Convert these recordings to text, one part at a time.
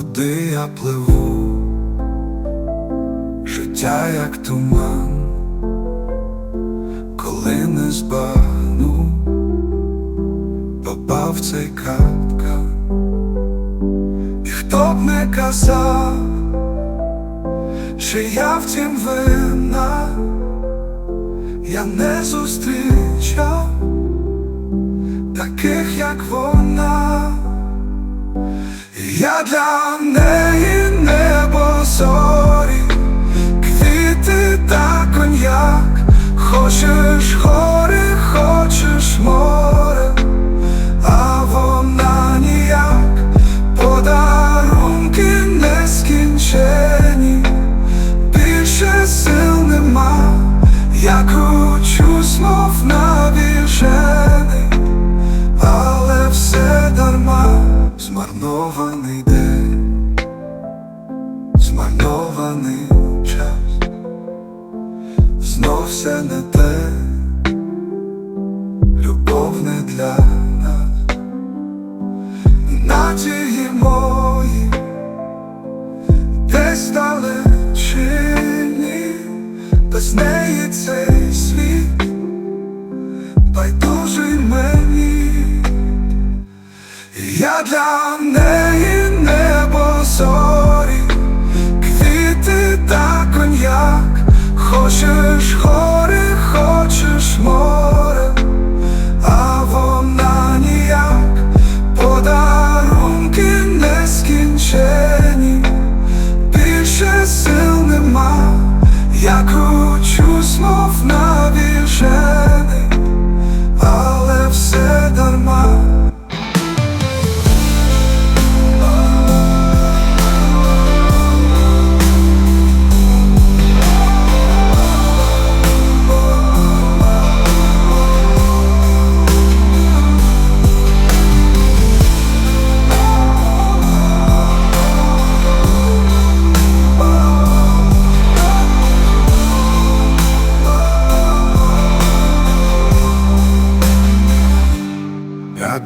куди я пливу, життя як туман, коли не збагну, попав цей капкан, і хто б не казав, що я в тім вина, я не зустрічав таких, як вона. Я для неї небо зорі, квіти та коньяк, хочеш гори, хочеш море, а вона ніяк, подарунки нескінчені, більше сил нема, я кручусь, мов навіжений, все не те, любов не для нас, надії мої, десь далечині, без неї цей світ, байдужий мені. Я для неї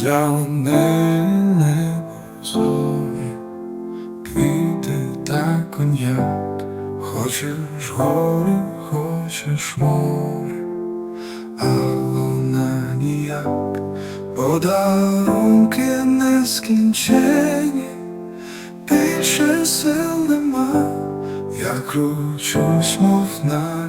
Неї зорі, квіти та коньяк, хочеш гори, хочеш море, а вона ніяк, подарунки нескінчені, більше сил нема, я кручусь, мов на.